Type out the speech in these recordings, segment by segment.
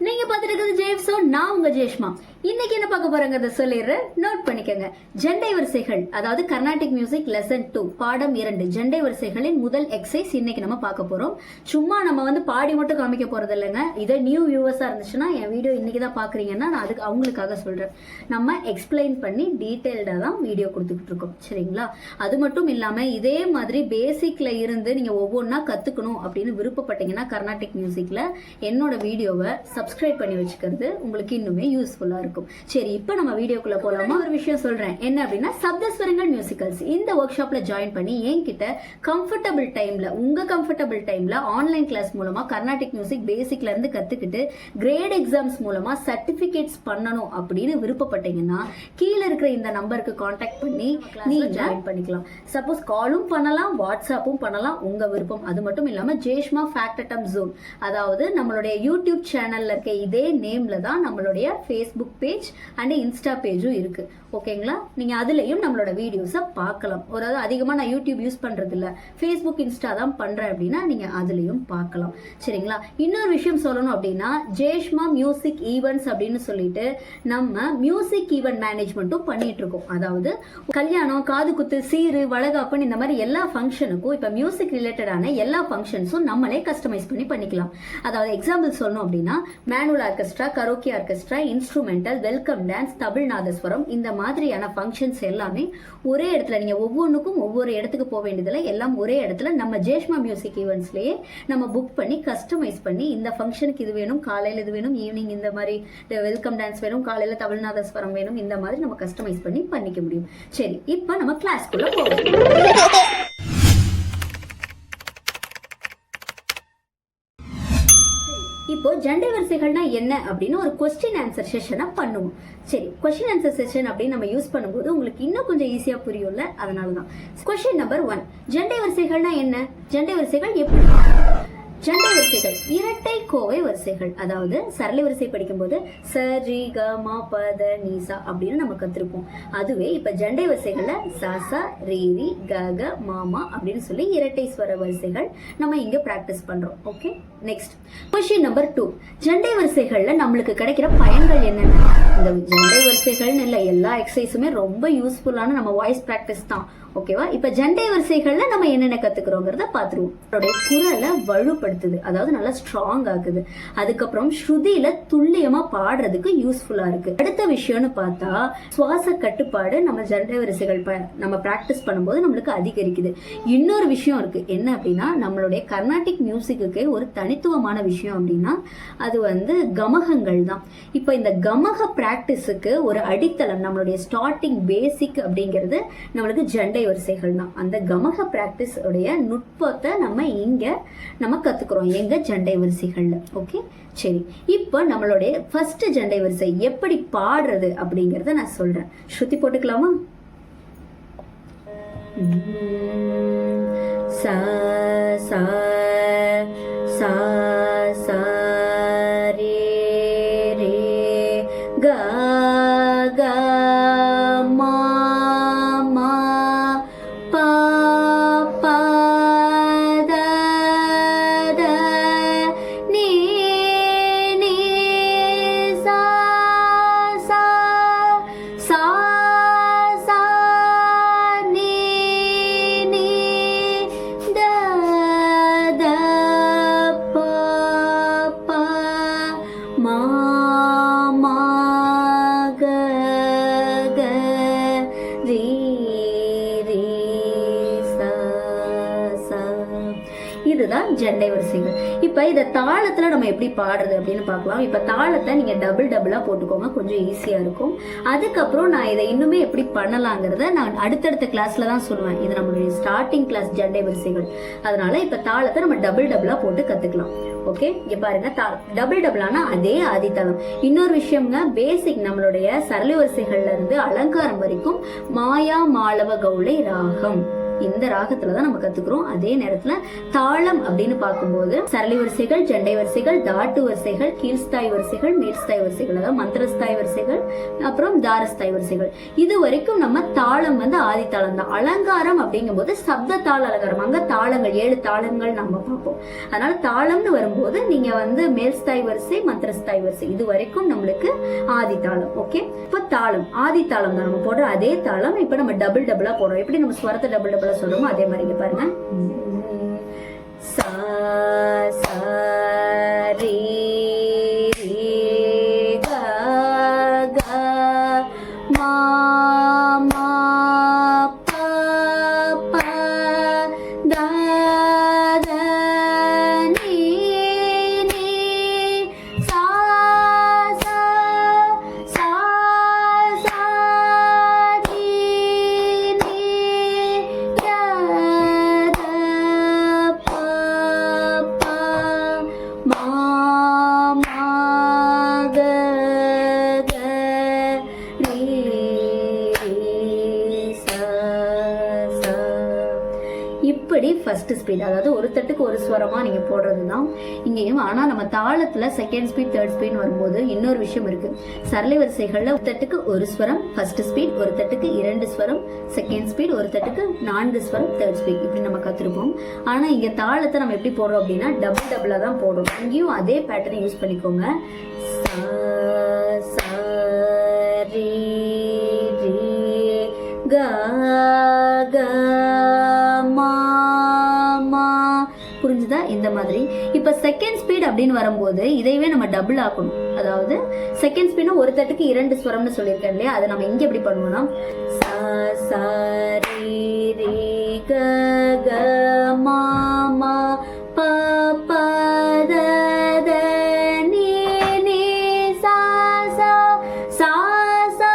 நீங்க பார்த்துட்டு இருக்கிறது ஜேஃப் நான் உங்க ஜெயஷ்மா இன்னைக்கு என்ன பார்க்க போறாங்க சொல்லிடுறேன். நோட் பண்ணிக்கோங்க. ஜெண்டை வரிசைகள் அதாவது கர்நாடிக் மியூசிக் லெசன் டூ பாடம் இரண்டு ஜெண்டை வரிசைகளின் முதல் எக்ஸசைஸ் இன்னைக்கு நம்ம பார்க்க போறோம். சும்மா நம்ம வந்து பாடி மட்டும் காமிக்க போறது இல்லைங்க. இதே நியூ வியூவர்ஸா இருந்துச்சுன்னா என் வீடியோ இன்னைக்கு தான் பாக்குறீங்கன்னா நான் அதுக்கு அவங்களுக்காக சொல்றேன். நம்ம எக்ஸ்பிளைன் பண்ணி டீட்டெயில்டா தான் வீடியோ கொடுத்துக்கிட்டு இருக்கோம். சரிங்களா? அது மட்டும் இல்லாம இதே மாதிரி பேசிக்ல இருந்து நீங்க ஒவ்வொன்றா கத்துக்கணும் அப்படின்னு விருப்பப்பட்டீங்கன்னா கர்நாடிக் மியூசிக்ல என்னோட வீடியோவை சப்ஸ்கிரைப் பண்ணி வச்சுக்கிறது உங்களுக்கு இன்னுமே யூஸ்ஃபுல்லா இருக்கும். சரி இப்போ நம்ம வீடியோக்குள்ள போலாமா? ஒரு விஷயம் சொல்றேன். என்ன அப்படின்னா சப்தஸ்வரங்கள் மியூசிக்கல்ஸ் இந்த ஒர்க் ஷாப்ல ஜாயின் பண்ணி என்கிட்ட கம்ஃபர்டபுள் டைம்ல உங்க கம்ஃபர்டபுள் டைம்ல ஆன்லைன் கிளாஸ் மூலமா கர்நாடிக் மியூசிக் பேசிக்ல இருந்து கத்துக்கிட்டு கிரேட் எக்ஸாம்ஸ் மூலமா சர்டிபிகேட்ஸ் பண்ணணும் அப்படின்னு விருப்பப்பட்டீங்கன்னா கீழே இருக்கிற இந்த நம்பருக்கு காண்டாக்ட் பண்ணி நீங்க ஜாயின் பண்ணிக்கலாம். சப்போஸ் காலும் பண்ணலாம் வாட்ஸ்அப்பும் பண்ணலாம் உங்க விருப்பம். அது மட்டும் இல்லாம ஜேஷ்மா ஃபேக்ட் அட்டம் ஜோன் அதாவது நம்மளுடைய யூடியூப் சேனல்ல இருக்க இதே நேம்ல தான் நம்மளுடைய ஃபேஸ்புக் பேஜ் அண்ட் இன்ஸ்டா பேஜும் இருக்கு. ஓகேங்களா நீங்க அதுலயும் நம்மளோட வீடியோஸை பார்க்கலாம். ஒரு அதாவது அதிகமா நான் யூடியூப் யூஸ் பண்றது இல்ல ஃபேஸ்புக் இன்ஸ்டா தான் பண்றேன் அப்படின்னா நீங்க அதுலயும் பார்க்கலாம். சரிங்களா? இன்னொரு விஷயம் சொல்லணும் அப்படின்னா ஜேஷ்மா மியூசிக் ஈவெண்ட்ஸ் அப்படின்னு சொல்லிட்டு நம்ம மியூசிக் ஈவெண்ட் மேனேஜ்மெண்ட்டும் பண்ணிட்டு இருக்கோம். அதாவது கல்யாணம் காது குத்து சீரு வளகாப்புன்னு இந்த மாதிரி எல்லா ஃபங்க்ஷனுக்கும் இப்போ மியூசிக் ரிலேட்டடான எல்லா ஃபங்க்ஷன்ஸும் நம்மளே கஸ்டமைஸ் பண்ணி பண்ணிக்கலாம். அதாவது எக்ஸாம்பிள் சொல்லணும் அப்படின்னா மேனுவல் ஆர்கெஸ்ட்ரா கரோக்கி ஆர்கெஸ்ட்ரா கேட்டால் வெல்கம் டான்ஸ் தமிழ்நாதஸ்வரம். இந்த மாதிரியான ஃபங்க்ஷன்ஸ் எல்லாமே ஒரே இடத்துல நீங்கள் ஒவ்வொன்றுக்கும் ஒவ்வொரு இடத்துக்கு போக வேண்டியதில்லை. எல்லாம் ஒரே இடத்துல நம்ம ஜேஷ்மா மியூசிக் ஈவெண்ட்ஸ்லேயே நம்ம புக் பண்ணி கஸ்டமைஸ் பண்ணி இந்த ஃபங்க்ஷனுக்கு இது வேணும் காலையில் இது வேணும் ஈவினிங் இந்த மாதிரி வெல்கம் டான்ஸ் வேணும் காலையில் தமிழ்நாதஸ்வரம் வேணும் இந்த மாதிரி நம்ம கஸ்டமைஸ் பண்ணி பண்ணிக்க முடியும். சரி இப்போ நம்ம கிளாஸ்க்குள்ளே போவோம். இப்போ ஜண்டை வரிசைகள்னா என்ன அப்படின்னு ஒரு கொஸ்டின் ஆன்சர் செஷனை பண்ணுவோம். சரி கொஸ்டின் ஆன்சர் செஷன் அப்படின்னு நம்ம யூஸ் பண்ணும்போது உங்களுக்கு இன்னும் கொஞ்சம் ஈஸியா புரியும்ல? அதனால தான் கொஸ்டின் நம்பர் ஒன் ஜெண்டை வரிசைகள்னா என்ன? ஜெண்டை வரிசைகள் எப்படி? ஜண்டை வரிசைகள். இரட்டை கோவை வரிசைகள். அதாவது சரளி வரிசை படிக்கும்போது ச ரி க ம ப த நீ சா அப்படின்னு நம்ம கத்துருப்போம். அதுவே இப்ப ஜண்டை வரிசைகள்ல ச ச ரீ ரி க க மாமா மா அப்படின்னு சொல்லி இரட்டை ஸ்வர வரிசைகள் நம்ம இங்க பிராக்டிஸ் பண்றோம். Okay next question number two ஜண்டை வரிசைகள்ல நம்மளுக்கு கிடைக்கிற பயன்கள் என்னென்ன? இந்த ஜெண்டை வரிசைகள்னு இல்லை எல்லா எக்ஸசைஸுமே ரொம்ப யூஸ்ஃபுல்லான நம்ம வாய்ஸ் ப்ராக்டிஸ் தான். ஓகேவா இப்போ ஜெண்டை வரிசைகளில் நம்ம என்னென்ன கற்றுக்குறோங்கிறத பார்த்துருவோம் அவருடைய குரலை வலுப்படுத்துது. அதாவது நல்லா ஸ்ட்ராங் ஆகுது அதுக்கப்புறம் ஸ்ருதியில் துல்லியமாக பாடுறதுக்கு யூஸ்ஃபுல்லாக இருக்குது அடுத்த விஷயம்னு பார்த்தா சுவாச கட்டுப்பாடு நம்ம ஜெண்டை வரிசைகள் ப- நம்ம ப்ராக்டிஸ் பண்ணும்போது நம்மளுக்கு அதிகரிக்குது. இன்னொரு விஷயம் இருக்குது என்ன அப்படின்னா நம்மளுடைய கர்நாடிக் மியூசிக்கு ஒரு தனித்துவமான விஷயம் அப்படின்னா அது வந்து கமகங்கள் தான். இப்போ இந்த கமக ப்ராக்டிஸுக்கு ஒரு அடித்தளம் நம்மளுடைய ஸ்டார்டிங் பேசிக் அப்படிங்கிறது நம்மளுக்கு ஜெண்டை வரிசைகள் தான். அந்த கமக ப்ராக்டிஸ் உடைய நுட்பத்தை நம்ம இங்கே நம்ம கற்றுக்குறோம் எங்கள் ஜெண்டை வரிசைகளில். ஓகே சரி. இப்போ நம்மளுடைய ஃபர்ஸ்ட் ஜெண்டை வரிசை எப்படி பாடுறது அப்படிங்கிறத நான் சொல்கிறேன் ஸ்ருதி போட்டுக்கலாமா? சா சா சா இப்போ இதை தாளத்தில் நம்ம எப்படி பாடுறது அப்படின்னு பார்க்கலாம். இப்போ தாளத்தை நீங்கள் டபுள் டபுளாக போட்டுக்கோங்க. கொஞ்சம் ஈஸியாக இருக்கும். அதுக்கப்புறம் நான் இதை இன்னுமே எப்படி பண்ணலாங்கிறத நான் அடுத்தடுத்த கிளாஸில் தான் சொல்லுவேன். இது நம்மளுடைய ஸ்டார்டிங் கிளாஸ் ஜெண்டை வரிசைகள். அதனால இப்போ தாளத்தை நம்ம டபுள் டபுளாக போட்டு கற்றுக்கலாம் ஓகே இங்கே பாருங்க டபுள் டபுளானா அதே ஆதித்தளம். இன்னொரு விஷயம்ங்க பேசிக் நம்மளுடைய சரளி வரிசைகள்ல இருந்து அலங்காரம் வரைக்கும் மாயா மாளவ கௌளை ராகம். இந்த ராகத்துல தான் நம்ம கத்துக்கிறோம். அதே நேரத்துல தாளம் அப்படின்னு பார்க்கும்போது சரளி வரிசைகள் ஜெண்டை வரிசைகள் தாட்டு வரிசைகள் கீழ்ஸ்தாய் வரிசைகள் மேற்ஸ்தாய் வரிசைகள் அதாவது மந்திரஸ்தாய் வரிசைகள் அப்புறம் தாரஸ்தாய் வரிசைகள். இது வரைக்கும் நம்ம தாளம் வந்து ஆதி தாளம் தான். அலங்காரம் அப்படிங்கும்போது சப்த தாள அலங்காரம். அங்க தாளங்கள் ஏழு தாளங்கள் நம்ம பார்ப்போம். அதனால தாளம்னு வரும்போது நீங்க வந்து மேல்ஸ்தாய் வரிசை மந்திரஸ்தாய் வரிசை. இது வரைக்கும் நம்மளுக்கு ஆதி தாளம். ஓகே இப்போ தாளம். ஆதி தாளம் தான். நம்ம போடுற அதே தாளம் இப்போ நம்ம டபுள் டபுளா போடுறோம். எப்படி நம்ம ஸ்வரத்தை டபுள் டபுளா சொல்றோமோ அதே மாதிரி இங்க பாருங்க. சா சா இப்படி ஃபர்ஸ்ட் ஸ்பீட் அதாவது ஒரு தட்டுக்கு ஒரு ஸ்வரமாக நீங்கள் போடுறது தான் இங்கேயும். ஆனால் நம்ம தாளத்தில் செகண்ட் ஸ்பீட் தேர்ட் ஸ்பீட் வரும்போது இன்னொரு விஷயம் இருக்குது சரளை வரிசைகளில் ஒரு தட்டுக்கு ஒரு ஸ்வரம் ஃபர்ஸ்ட் ஸ்பீட் ஒரு தட்டுக்கு இரண்டு ஸ்வரம் செகண்ட் ஸ்பீட் ஒரு தட்டுக்கு நான்கு ஸ்வரம் தேர்ட் ஸ்பீட் இப்படி நம்ம கத்துருப்போம். ஆனால் இங்கே தாளத்தை நம்ம எப்படி போடுறோம் அப்படின்னா டபுள் டபுளாக தான் போடுறோம். இங்கேயும் அதே பேட்டர்ன் யூஸ் பண்ணிக்கோங்க. சா சா ரீ ரீ க இந்த மாதிரி. இப்ப செகண்ட் ஸ்பீட் அப்படின்னு வரும்போது இதையவே நம்ம டபுள் ஆக்கணும். அதாவது செகண்ட் ஸ்பீட்னா ஒரு தட்டுக்கு இரண்டு ஸ்வரம்னு சொல்லியிருக்கேன் இல்லையா? அதை நம்ம இங்க எப்படி பண்ணுவோம்னா சா சா ரீ ரீ க க மா மா ப ப த த நீ நீ சா சா சா சா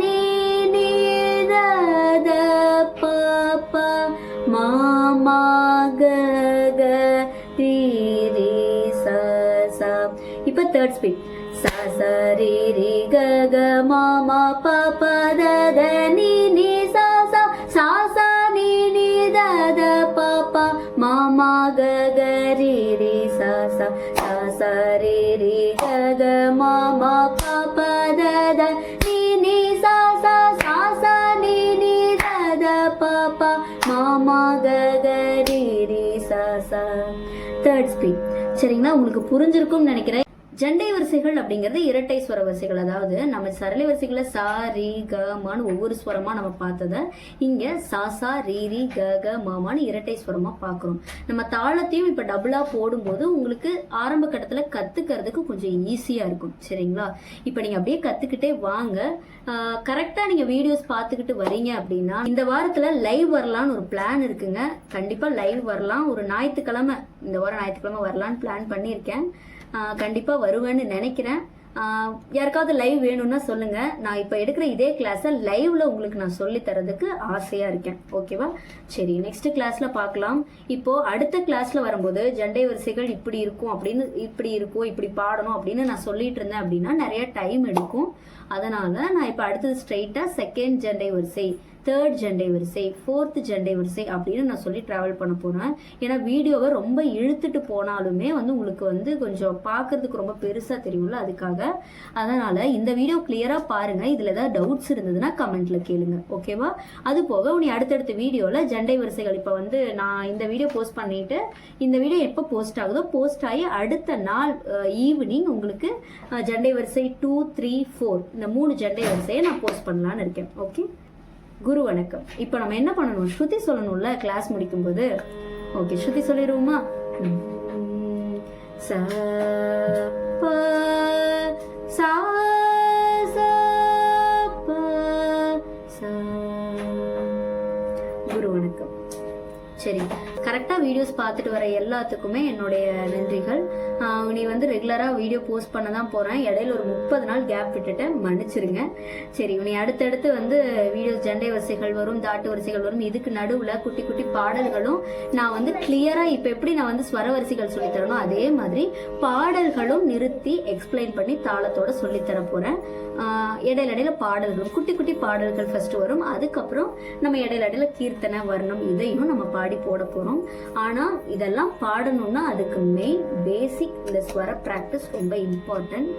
நீ நீ த த ப ப மா தேர்ட் ஸ்பீட் ச ச ரீ ரீ க க மா மா ப ப த த நி நீ சா சா சா சா நீ நீ த த ப ப மா மா க க ரீ ரீ சா சா சா சா ரி ரீ க க மா மா ப ப த த நி நீ சா சா சா சா நீ நீ த த ப ப மா மா க க ரீ ரீ சா சா தேர்ட் ஸ்பீட் சரிங்களா? உங்களுக்கு புரிஞ்சிருக்கும்னு நினைக்கிறேன். ஜண்டை வரிசைகள் அப்படிங்கிறது இரட்டை ஸ்வர வரிசைகள். அதாவது நம்ம சரளி வரிசைகளை சா ரீ க மான்னு ஒவ்வொரு ஸ்வரமா நம்ம பார்த்தத இங்க சா சா ரீ ரீ க க மாமான்னு இரட்டை ஸ்வரமா பார்க்குறோம். நம்ம தாளத்தையும் இப்போ டபுளா போடும்போது உங்களுக்கு ஆரம்ப கட்டத்தில் கத்துக்கிறதுக்கு கொஞ்சம் ஈஸியா இருக்கும். சரிங்களா? இப்போ நீங்க அப்படியே கத்துக்கிட்டே வாங்க. கரெக்டா நீங்க வீடியோஸ் பார்த்துக்கிட்டு வரீங்க அப்படின்னா இந்த வாரத்துல லைவ் வரலான்னு ஒரு பிளான் இருக்குங்க. கண்டிப்பா லைவ் வரலாம். ஒரு ஞாயிற்றுக்கிழமை இந்த வாரம் ஞாயிற்றுக்கிழமை வரலான்னு பிளான் பண்ணியிருக்கேன். கண்டிப்பாக வருவேன்னு நினைக்கிறேன். யாருக்காவது லைவ் வேணும்னா சொல்லுங்க. நான் இப்போ எடுக்கிற இதே கிளாஸை லைவ்ல உங்களுக்கு நான் சொல்லி தரதுக்கு ஆசையா இருக்கேன். ஓகேவா சரி நெக்ஸ்ட் கிளாஸ்ல பார்க்கலாம். இப்போ அடுத்த கிளாஸ்ல வரும்போது ஜண்டை வரிசைகள் இப்படி இருக்கும் அப்படின்னு இப்படி இருக்கும் இப்படி பாடணும் அப்படின்னு நான் சொல்லிட்டு இருந்தேன் அப்படின்னா நிறைய டைம் எடுக்கும். அதனால நான் இப்போ அடுத்தது ஸ்ட்ரெயிட்டாக செகண்ட் ஜண்டை வரிசை. தேர்ட் ஜெண்டை வரிசை ஃபோர்த் ஜெண்டை வரிசை அப்படின்னு நான் சொல்லி ட்ராவல் பண்ண போனேன் ஏன்னா வீடியோவை ரொம்ப இழுத்துட்டு போனாலுமே வந்து உங்களுக்கு வந்து கொஞ்சம் பார்க்கறதுக்கு ரொம்ப பெருசாக தெரியும்ல அதுக்காக. அதனால் இந்த வீடியோ கிளியராக பாருங்கள் இதில் ஏதாவது டவுட்ஸ் இருந்ததுன்னா கமெண்ட்டில் கேளுங்க. ஓகேவா அது போக உனி அடுத்தடுத்த வீடியோவில் ஜெண்டை வரிசைகள் இப்போ வந்து நான் இந்த வீடியோ போஸ்ட் பண்ணிவிட்டு இந்த வீடியோ எப்போ போஸ்ட் ஆகுதோ போஸ்ட் ஆகி அடுத்த நாள் ஈவினிங் உங்களுக்கு ஜெண்டை வரிசை டூ த்ரீ ஃபோர் இந்த மூணு ஜெண்டை வரிசையை நான் போஸ்ட் பண்ணலான்னு இருக்கேன். ஓகே குரு வணக்கம். இப்போ நம்ம என்ன பண்ணணும்? ஸ்ருதி சொல்லணும்ல கிளாஸ் முடிக்கும்போது. ஓகே ஸ்ருதி சொல்லிடுவோமா? சா ச ப சா. குரு வணக்கம். சரி கரெக்டாக வீடியோஸ் பார்த்துட்டு வர எல்லாத்துக்குமே என்னுடைய நன்றிகள். நீ வந்து ரெகுலராக வீடியோ போஸ்ட் பண்ண தான் போகிறேன் இடையில ஒரு முப்பது நாள் கேப் விட்டுட்டேன் மன்னிச்சிருங்க. சரி நீ அடுத்தடுத்து வந்து வீடியோஸ் ஜெண்டை வரிசைகள் வரும் தாட்டு வரிசைகள் வரும். இதுக்கு நடுவில் குட்டி குட்டி பாடல்களும் நான் வந்து கிளியராக இப்போ எப்படி நான் வந்து ஸ்வர வரிசைகள் சொல்லித் அதே மாதிரி பாடல்களும் நிறுத்தி எக்ஸ்பிளைன் பண்ணி தாளத்தோட சொல்லித்தர போகிறேன் இடையில இடையில பாடல்களும் குட்டி குட்டி பாடல்கள் ஃபர்ஸ்ட் வரும். அதுக்கப்புறம் நம்ம இடையில இடையில கீர்த்தனை வரணும் இதையும் நம்ம பாடி போட போகிறோம் ஆனால் இதெல்லாம் பாடணும்னா அதுக்கு மெயின் பேசிக் இந்த ஸ்வர ப்ராக்டிஸ் ரொம்ப இம்பார்ட்டன்ட்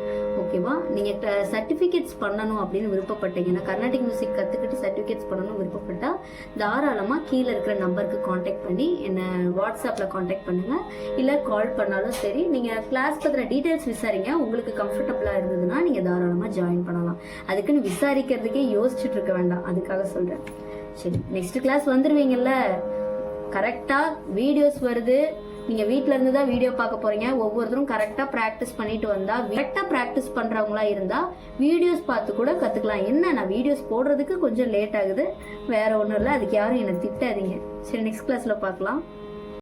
ஓகேவா நீங்கள் சர்டிஃபிகேட்ஸ் பண்ணணும் அப்படின்னு விருப்பப்பட்டீங்கன்னா கர்நாடிக் மியூசிக் கற்றுக்கிட்டு சர்டிஃபிகேட்ஸ் பண்ணணும் விருப்பப்பட்டால் தாராளமாக கீழே இருக்கிற நம்பருக்கு காண்டாக்ட் பண்ணி என்னை வாட்ஸ்அப்பில் காண்டாக்ட் பண்ணுங்கள் இல்லை கால் பண்ணாலும் சரி நீங்கள் கிளாஸ் பற்றின டீட்டெயில்ஸ் விசாரிங்க. உங்களுக்கு கம்ஃபர்டபுளாக இருந்ததுன்னா நீங்கள் தாராளமாக ஜாயின் பண்ணலாம். அதுக்குன்னு விசாரிக்கிறதுக்கே யோசிச்சுட்டு இருக்க வேண்டாம். அதுக்காக சொல்கிறேன் சரி நெக்ஸ்ட் கிளாஸ் வந்துடுவீங்கல்ல கரெக்டாக வீடியோஸ் வருது. நீங்க வீட்ல இருந்து தான் வீடியோ பார்க்க போறீங்க. ஒவ்வொருத்தரும் கரெக்டா பிராக்டிஸ் பண்ணிட்டு வந்தா கரெக்டா பிராக்டிஸ் பண்றவங்களா இருந்தா வீடியோஸ் பார்த்து கூட கத்துக்கலாம். என்ன நான் வீடியோஸ் போடுறதுக்கு கொஞ்சம் லேட் ஆகுது. வேற ஒன்றும் இல்லை அதுக்கு யாரும் என்னை திட்டாதீங்க. சரி நெக்ஸ்ட் கிளாஸ்ல பார்க்கலாம்.